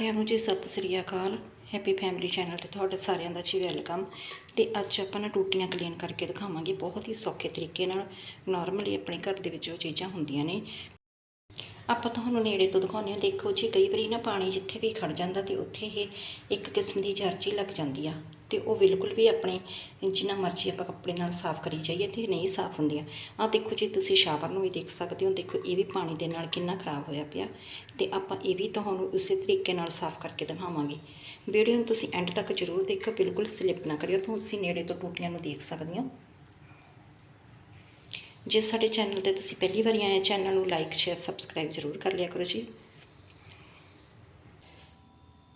ਸਾਰਿਆਂ ਨੂੰ ਜੀ ਸਤਿ ਸ੍ਰੀ ਅਕਾਲ। ਹੈਪੀ ਫੈਮਿਲੀ ਚੈਨਲ ਤੇ ਤੁਹਾਡੇ ਸਾਰਿਆਂ ਦਾ ਜੀ ਵੈਲਕਮ ਤੇ ਅੱਜ ਆਪਾਂ ਨਾ ਟੂਟੀਆਂ ਕਲੀਨ ਕਰਕੇ ਦਿਖਾਵਾਂਗੇ ਬਹੁਤ ਹੀ ਸੌਖੇ ਤਰੀਕੇ ਨਾਲ। ਨਾਰਮਲੀ ਆਪਣੇ ਘਰ ਦੇ ਵਿੱਚ ਉਹ ਚੀਜ਼ਾਂ ਹੁੰਦੀਆਂ ਨੇ। ਆਪਾਂ ਤੁਹਾਨੂੰ ਨੇੜੇ ਤੋਂ ਦਿਖਾਉਂਦੇ ਹਾਂ। ਦੇਖੋ ਜੀ, ਕਈ ਵਾਰੀ ਨਾ ਪਾਣੀ ਜਿੱਥੇ ਵੀ ਖੜ ਜਾਂਦਾ ਤੇ ਉੱਥੇ ਇਹ ਇੱਕ ਕਿਸਮ ਦੀ ਜਰਜੀ ਲੱਗ ਜਾਂਦੀ ਆ। ਤੇ ਉਹ ਬਿਲਕੁਲ ਵੀ ਆਪਣੇ ਜਿੰਨਾ ਮਰਜ਼ੀ ਆਪਾਂ ਕੱਪੜੇ ਨਾਲ ਸਾਫ਼ ਕਰੀ ਜਾਈਏ ਤੇ ਨਹੀਂ ਸਾਫ਼ ਹੁੰਦੀਆਂ। ਆ ਦੇਖੋ ਜੀ, ਤੁਸੀਂ ਸ਼ਾਵਰ ਨੂੰ ਵੀ ਦੇਖ ਸਕਦੇ ਹੋ, ਦੇਖੋ ਇਹ ਵੀ ਪਾਣੀ ਦੇ ਨਾਲ ਕਿੰਨਾ ਖਰਾਬ ਹੋਇਆ ਪਿਆ ਤੇ ਆਪਾਂ ਇਹ ਵੀ ਤੁਹਾਨੂੰ ਉਸੇ ਤਰੀਕੇ ਨਾਲ ਸਾਫ਼ ਕਰਕੇ ਦਿਖਾਵਾਂਗੇ। ਵੀਡੀਓ ਨੂੰ ਤੁਸੀਂ ਐਂਡ ਤੱਕ ਜ਼ਰੂਰ ਦੇਖੋ ਬਿਲਕੁਲ ਸਲਿੱਪ ਨਾ ਕਰਿਓ, ਤੁਸੀਂ ਨੇੜੇ ਤੋਂ ਟੂਟੀਆਂ ਨੂੰ ਦੇਖ ਸਕਦੇ ਹੋ। ਜੇ ਸਾਡੇ ਚੈਨਲ ਤੇ ਤੁਸੀਂ ਪਹਿਲੀ ਵਾਰੀ ਆਏ ਚੈਨਲ ਨੂੰ ਲਾਈਕ, ਸ਼ੇਅਰ, ਸਬਸਕ੍ਰਾਈਬ ਜ਼ਰੂਰ ਕਰ ਲਿਆ ਕਰੋ ਜੀ।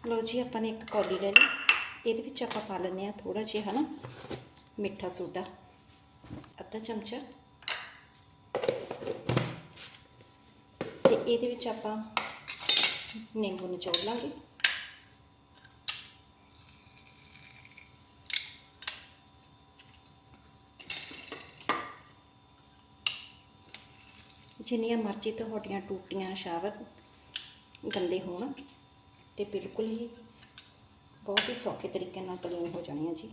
ਲੋ ਜੀ, ਆਪਾਂ ਨੇ ਇੱਕ ਕੌਲੀ ਲੈ ਲਈ। ਇਹਦੇ ਵਿੱਚ ਆਪਾਂ ਪਾ ਲੈਂਦੇ ਆ ਥੋੜਾ ਜਿਹਾ, ਹਨਾ, ਮਿੱਠਾ ਸੋਡਾ, ਅੱਧਾ ਚਮਚਾ। ਤੇ ਇਹਦੇ ਵਿੱਚ ਆਪਾਂ ਨਿੰਬੂ ਨਿਚੋੜ ਲਾਂਗੇ। ਜਿੰਨੀਆਂ ਮਰਜ਼ੀ ਤੁਹਾਡੀਆਂ ਟੂਟੀਆਂ ਸ਼ਾਵਰ ਗੰਦੇ ਹੋਣ, ਤੇ ਬਿਲਕੁਲ ਹੀ ਬਹੁਤ ਹੀ ਸੌਖੇ ਤਰੀਕੇ ਨਾਲ ਕਲੀਨ ਹੋ ਜਾਣੀ ਜਾਣੀਆਂ ਜੀ।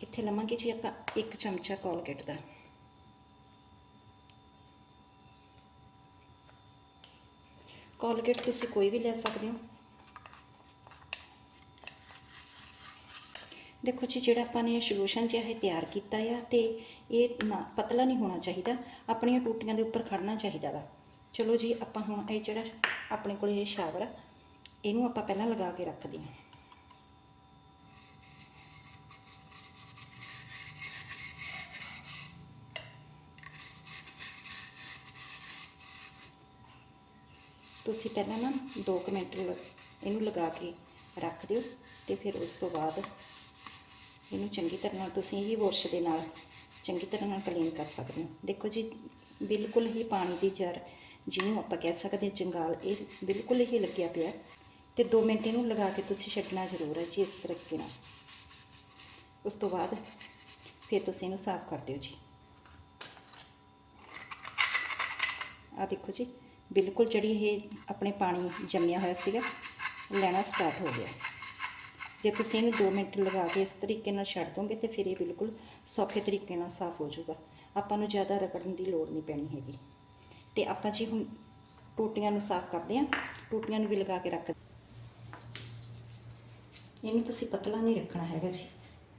ਇੱਥੇ ਲਵਾਂਗੇ ਜੀ ਆਪਾਂ ਇੱਕ ਚਮਚਾ ਕੋਲਗੇਟ ਦਾ। ਕੋਲਗੇਟ ਤੁਸੀਂ ਕੋਈ ਵੀ ਲੈ ਸਕਦੇ ਹੋ। ਦੇਖੋ ਜੀ, ਜਿਹੜਾ ਆਪਾਂ ਨੇ ਸੋਲੂਸ਼ਨ ਜਿਹਾ ਇਹ ਤਿਆਰ ਕੀਤਾ ਆ ਤੇ ਇਹ ਨਾ ਪਤਲਾ ਨਹੀਂ ਹੋਣਾ ਚਾਹੀਦਾ, ਆਪਣੀਆਂ ਟੂਟੀਆਂ ਦੇ ਉੱਪਰ ਖੜਨਾ ਚਾਹੀਦਾ ਵਾ। ਚਲੋ ਜੀ, ਆਪਾਂ ਹੁਣ ਇਹ ਜਿਹੜਾ ਆਪਣੇ ਕੋਲ ਇਹ ਸ਼ਾਵਰ ਇਹਨੂੰ ਆਪਾਂ ਪਹਿਲਾਂ ਲਗਾ ਕੇ ਰੱਖਦੇ ਹਾਂ। ਤੁਸੀਂ ਪਹਿਲਾਂ ਨਾ 2 ਮਿੰਟ ਇਹਨੂੰ ਲਗਾ ਕੇ ਰੱਖ ਦਿਓ ਤੇ ਫਿਰ ਉਸ ਤੋਂ ਬਾਅਦ ਇਹਨੂੰ ਚੰਗੀ ਤਰ੍ਹਾਂ ਨਾਲ ਤੁਸੀਂ ਇਹ ਬੁਰਸ਼ ਦੇ ਨਾਲ ਚੰਗੀ ਤਰ੍ਹਾਂ ਨਾਲ ਕਲੀਨ ਕਰ ਸਕਦੇ ਹੋ। ਦੇਖੋ ਜੀ, ਬਿਲਕੁਲ ਹੀ ਪਾਣੀ ਦੀ ਜਰ ਜਿਹਨੂੰ ਆਪਾਂ ਕਹਿ ਸਕਦੇ ਹਾਂ ਜੰਗਾਲ ਇਹ ਬਿਲਕੁਲ ਹੀ ਲੱਗਿਆ ਪਿਆ ਤੇ 2 ਮਿੰਟ ਇਹਨੂੰ ਲਗਾ ਕੇ ਤੁਸੀਂ ਛੱਡਣਾ ਜ਼ਰੂਰ ਹੈ ਜੀ ਇਸ ਤਰੀਕੇ ਨਾਲ। ਉਸ ਤੋਂ ਬਾਅਦ ਫਿਰ ਤੁਸੀਂ ਇਹਨੂੰ ਸਾਫ਼ ਕਰ ਦਿਓ ਜੀ। ਆ ਦੇਖੋ ਜੀ, ਬਿਲਕੁਲ ਜਿਹੜੀ ਇਹ ਆਪਣੇ ਪਾਣੀ ਜੰਮਿਆ ਹੋਇਆ ਸੀਗਾ, ਲੈਣਾ ਸਟਾਰਟ ਹੋ ਗਿਆ। ਜੇ ਤੁਸੀਂ ਇਹਨੂੰ 2 ਮਿੰਟ ਲਗਾ ਕੇ ਇਸ ਤਰੀਕੇ ਨਾਲ ਛੱਡ ਦੋਗੇ ਤੇ ਫਿਰ ਇਹ ਬਿਲਕੁਲ ਸੌਖੇ ਤਰੀਕੇ ਨਾਲ ਸਾਫ਼ ਹੋ ਜਾਊਗਾ। ਆਪਾਂ ਨੂੰ ਜ਼ਿਆਦਾ ਰਗੜਨ ਦੀ ਲੋੜ ਨਹੀਂ ਪੈਣੀ ਹੈਗੀ। ਤੇ ਆਪਾਂ ਜੀ ਹੁਣ ਟੂਟੀਆਂ ਨੂੰ ਸਾਫ਼ ਕਰਦੇ ਹਾਂ। ਟੂਟੀਆਂ ਨੂੰ ਵੀ ਲਗਾ ਕੇ ਰੱਖ ਇਹਨੂੰ ਤੁਸੀਂ ਪਤਲਾ ਨਹੀਂ ਰੱਖਣਾ ਹੈਗਾ ਜੀ।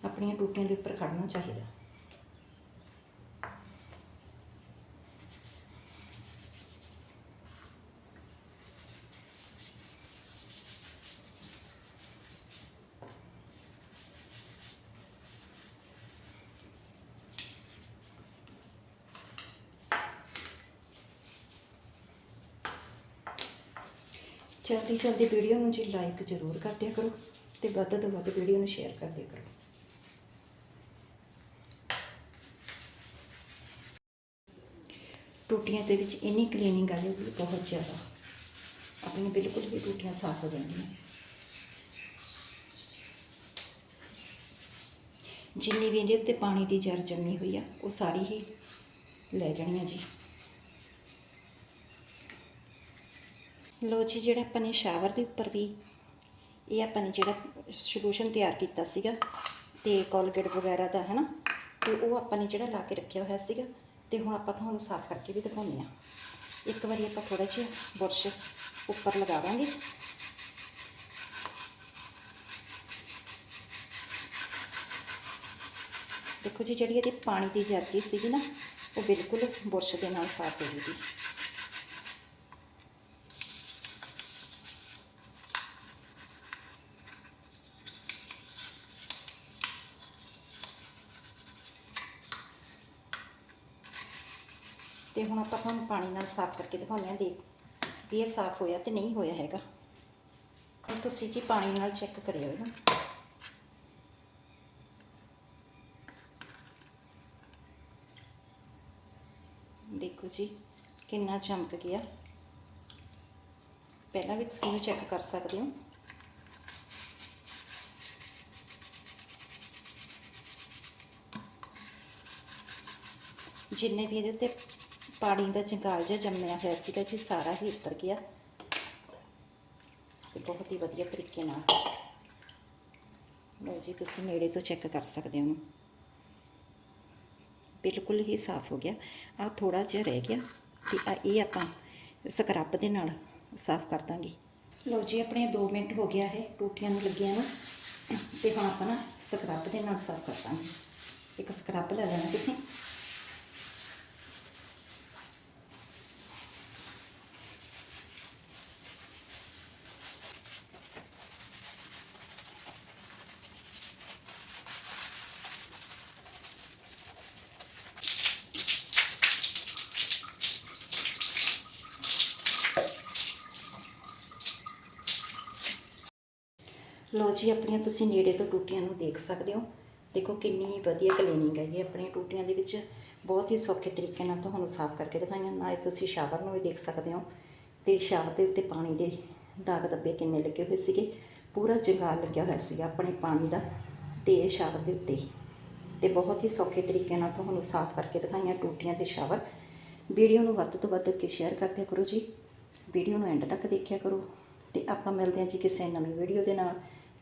ਆਪਣੀਆਂ ਟੂਟੀਆਂ ਦੇ ਉੱਪਰ ਖੜਨਾ ਚਾਹੀਦਾ। ਚਲਦੀ ਚਲਦੀ ਵੀਡੀਓ ਨੂੰ ਜੀ ਲਾਈਕ ਜ਼ਰੂਰ ਕਰ ਦਿਆ ਕਰੋ ਤੇ ਵੱਧ ਤੋਂ ਵੱਧ ਵੀਡੀਓ ਨੂੰ ਸ਼ੇਅਰ ਕਰ ਦਿਆ ਕਰੋ। ਟੂਟੀਆਂ ਦੇ ਵਿੱਚ ਇੰਨੀ ਕਲੀਨਿੰਗ ਆ ਜਾਊਗੀ ਬਹੁਤ ਜ਼ਿਆਦਾ। ਆਪਣੀ ਬਿਲਕੁਲ ਵੀ ਟੂਟੀਆਂ ਸਾਫ਼ ਹੋ ਜਾਣਗੀਆਂ ਜਿੰਨੀ ਵੀ ਇਹਦੇ ਉੱਤੇ ਪਾਣੀ ਦੀ ਜਰ ਜੰਮੀ ਹੋਈ ਆ, ਉਹ ਸਾਰੀ ਹੀ ਲੈ ਜਾਣੀਆਂ ਜੀ। ਲੋ ਜੀ, ਜਿਹੜਾ ਆਪਾਂ ਨੇ ਸ਼ਾਵਰ ਦੇ ਉੱਪਰ ਵੀ ਇਹ ਆਪਾਂ ਨੇ ਜਿਹੜਾ ਸੋਲੂਸ਼ਨ ਤਿਆਰ ਕੀਤਾ ਸੀਗਾ ਤੇ ਕੋਲਗੇਟ ਵਗੈਰਾ ਦਾ, ਹਨਾ? ਤੇ ਉਹ ਆਪਾਂ ਨੇ ਜਿਹੜਾ ਲਾ ਕੇ ਰੱਖਿਆ ਹੋਇਆ ਸੀਗਾ ਤੇ ਹੁਣ ਆਪਾਂ ਤੁਹਾਨੂੰ ਸਾਫ਼ ਕਰਕੇ ਵੀ ਦਿਖਾਉਂਦੇ ਆ ਇੱਕ ਵਾਰੀ ਆਪਾਂ ਥੋੜਾ ਜਿਹਾ ਬੁਰਸ਼ ਉੱਪਰ ਲਗਾਵਾਂਗੇ ਦੇਖੋ ਜੀ, ਜਿਹੜੀ ਇਹਦੀ ਪਾਣੀ ਦੀ ਜਰਜੀ ਸੀਗੀ ਨਾ, ਉਹ ਬਿਲਕੁਲ ਬੁਰਸ਼ ਦੇ ਨਾਲ ਸਾਫ਼ ਹੋ ਜੂਗੀ ਤੇ ਹੁਣ ਆਪਾਂ ਤੁਹਾਨੂੰ ਪਾਣੀ ਨਾਲ ਸਾਫ਼ ਕਰਕੇ ਦਿਖਾਉਂਦੇ ਹਾਂ, ਦੇਖ, ਵੀ ਇਹ ਸਾਫ਼ ਹੋਇਆ ਤੇ ਨਹੀਂ ਹੋਇਆ ਹੈਗਾ। ਹੁਣ ਤੁਸੀਂ ਜੀ ਪਾਣੀ ਨਾਲ ਚੈੱਕ ਕਰਿਓ ਇਹਨੂੰ। ਦੇਖੋ ਜੀ, ਕਿੰਨਾ ਚਮਕ ਗਿਆ। ਪਹਿਲਾਂ ਵੀ ਤੁਸੀਂ ਇਹਨੂੰ ਚੈੱਕ ਕਰ ਸਕਦੇ ਹੋ। ਜਿੰਨੇ ਵੀ ਇਹਦੇ ਉੱਤੇ ਪਾਣੀ ਦਾ ਜੰਗਾਲ ਜਿਹਾ ਜੰਮਿਆ ਹੋਇਆ ਸੀਗਾ ਜੀ, ਸਾਰਾ ਹੀ ਉੱਤਰ ਗਿਆ। ਤੇ ਬਹੁਤ ਹੀ ਵਧੀਆ ਤਰੀਕੇ ਨਾਲ। ਲਓ ਜੀ, ਤੁਸੀਂ ਨੇੜੇ ਤੋਂ ਚੈੱਕ ਕਰ ਸਕਦੇ ਹੋ। ਉਹਨੂੰ ਬਿਲਕੁਲ ਹੀ ਸਾਫ਼ ਹੋ ਗਿਆ। ਆ ਥੋੜਾ ਜਿਹਾ ਰਹਿ ਗਿਆ ਤੇ ਆ ਇਹ ਆਪਾਂ ਸਕਰੱਬ ਦੇ ਨਾਲ ਸਾਫ਼ ਕਰ ਦਾਂਗੇ। ਲਓ ਜੀ, ਆਪਣੇ 2 ਮਿੰਟ ਹੋ ਗਿਆ ਹੈ, ਟੂਟੀਆਂ ਨੂੰ ਲੱਗੀਆਂ ਨਾ। ਤੇ ਹੁਣ ਆਪਾਂ ਨਾ ਸਕਰੱਬ ਦੇ ਨਾਲ ਸਾਫ਼ ਕਰ ਦਾਂਗੇ। ਇੱਕ ਸਕਰੱਬ ਲੈ ਲੈਣਾ ਤੁਸੀਂ। ਲੋ ਜੀ, ਆਪਣੀਆਂ ਤੁਸੀਂ ਨੇੜੇ ਤੋਂ ਟੂਟੀਆਂ ਨੂੰ ਦੇਖ ਸਕਦੇ ਹੋ। ਦੇਖੋ ਕਿੰਨੀ ਵਧੀਆ ਕਲੀਨਿੰਗ ਹੈ ਇਹ ਆਪਣੀਆਂ ਟੂਟੀਆਂ ਦੇ ਵਿੱਚ। ਬਹੁਤ ਹੀ ਸੌਖੇ ਤਰੀਕੇ ਨਾਲ ਤੁਹਾਨੂੰ ਸਾਫ਼ ਕਰਕੇ ਦਿਖਾਈਆਂ। ਨਾਲ ਤੁਸੀਂ ਸ਼ਾਵਰ ਨੂੰ ਵੀ ਦੇਖ ਸਕਦੇ ਹੋ। ਤੇ ਸ਼ਾਵਰ ਦੇ ਉੱਤੇ ਪਾਣੀ ਦੇ ਦਾਗ ਦੱਬੇ ਕਿੰਨੇ ਲੱਗੇ ਹੋਏ ਸੀਗੇ। ਪੂਰਾ ਜੰਗਾਲ ਲੱਗਿਆ ਹੋਇਆ ਸੀਗਾ ਆਪਣੇ ਪਾਣੀ ਦਾ ਤੇ ਸ਼ਾਵਰ ਦੇ ਉੱਤੇ। ਤੇ ਬਹੁਤ ਹੀ ਸੌਖੇ ਤਰੀਕੇ ਨਾਲ ਤੁਹਾਨੂੰ ਸਾਫ਼ ਕਰਕੇ ਦਿਖਾਈਆਂ ਟੂਟੀਆਂ ਤੇ ਸ਼ਾਵਰ। ਵੀਡੀਓ ਨੂੰ ਵੱਧ ਤੋਂ ਵੱਧ ਕੇ ਸ਼ੇਅਰ ਕਰਦਿਆ ਕਰੋ ਜੀ। ਵੀਡੀਓ ਨੂੰ ਐਂਡ ਤੱਕ ਦੇਖਿਆ ਕਰੋ। ਤੇ ਆਪਾਂ ਮਿਲਦੇ ਹਾਂ ਜੀ ਕਿਸੇ ਨਵੀਂ ਵੀਡੀਓ ਦੇ ਨਾਲ।